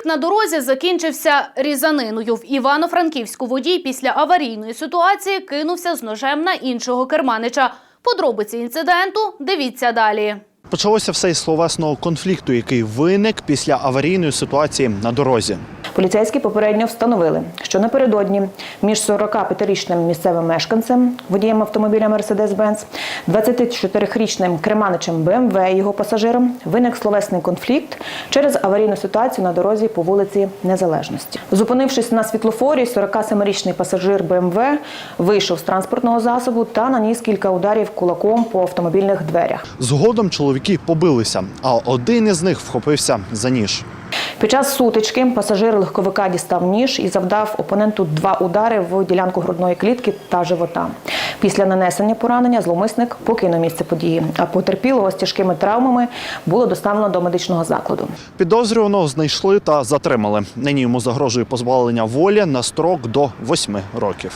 Конфлікт на дорозі закінчився різаниною. В Івано-Франківську водій після аварійної ситуації кинувся з ножем на іншого керманича. Подробиці інциденту дивіться далі. Почалося все із словесного конфлікту, який виник після аварійної ситуації на дорозі. Поліцейські попередньо встановили, що напередодні між 45-річним місцевим мешканцем, водієм автомобіля Mercedes-Benz, 24-річним керманичем БМВ і його пасажиром виник словесний конфлікт через аварійну ситуацію на дорозі по вулиці Незалежності. Зупинившись на світлофорі, 47-річний пасажир БМВ вийшов з транспортного засобу та наніс кілька ударів кулаком по автомобільних дверях. Згодом чоловіки побилися, а один із них вхопився за ніж. Під час сутички пасажир легковика дістав ніж і завдав опоненту два удари в ділянку грудної клітки та живота. Після нанесення поранення зловмисник покинув місце події, а потерпілого з тяжкими травмами було доставлено до медичного закладу. Підозрюваного знайшли та затримали. Нині йому загрожує позбавлення волі на строк до восьми років.